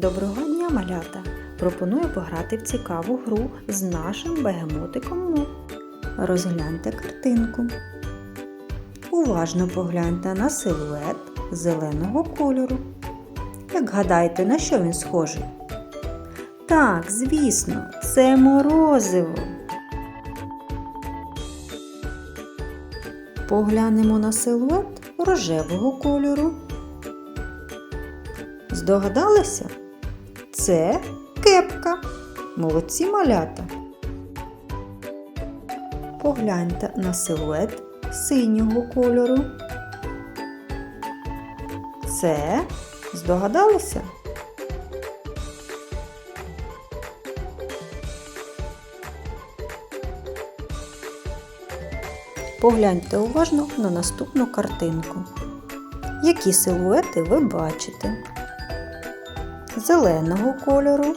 Доброго дня, малята! Пропоную пограти в цікаву гру з нашим бегемотиком Му. Розгляньте картинку. Уважно погляньте на силует зеленого кольору. Як гадаєте, на що він схожий? Так, звісно, це морозиво. Поглянемо на силует рожевого кольору. Здогадалися? Це кепка. Молодці малята. Погляньте на силует синього кольору. Це здогадалися? Погляньте уважно на наступну картинку. Які силуети ви бачите? Зеленого кольору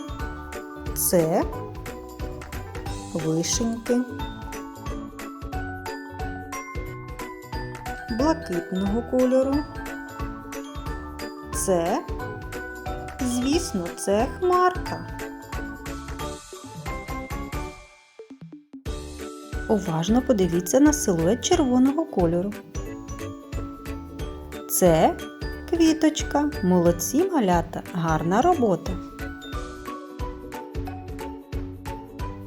це вишеньки, блакитного кольору. Це, звісно, це хмарка. Уважно подивіться на силует червоного кольору. Це квіточка. Молодці малята, гарна робота.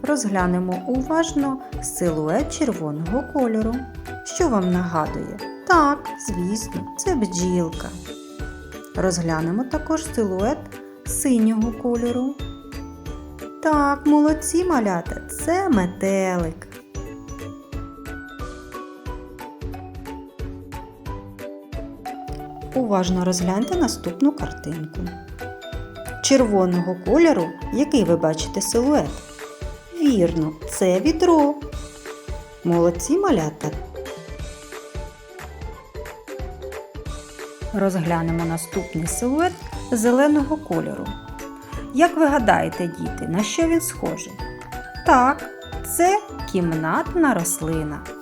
Розглянемо уважно силует червоного кольору. Що вам нагадує? Так, звісно, це бджілка. Розглянемо також силует синього кольору. Так, молодці малята, це метелик. Уважно розгляньте наступну картинку. Червоного кольору, який ви бачите силует? Вірно, це відро. Молодці малята. Розглянемо наступний силует зеленого кольору. Як ви гадаєте, діти, на що він схожий? Так, це кімнатна рослина.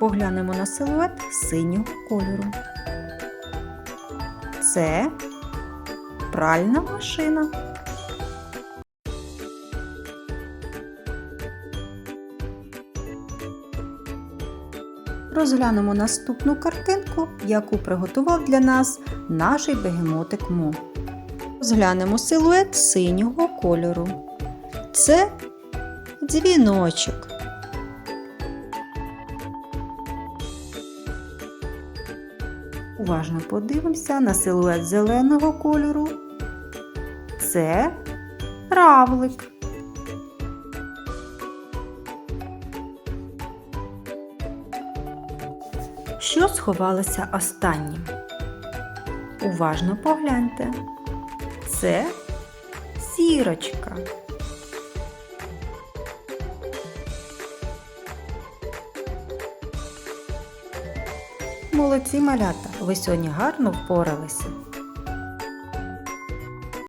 Поглянемо на силует синього кольору. Це пральна машина. Розглянемо наступну картинку, яку приготував для нас наш бегемотик Мо. Розглянемо силует синього кольору. Це дзвіночок. Уважно подивимося на силует зеленого кольору. Це равлик. Що сховалося останнім? Уважно погляньте. Це сірочка. Молодці малята, ви сьогодні гарно впоралися.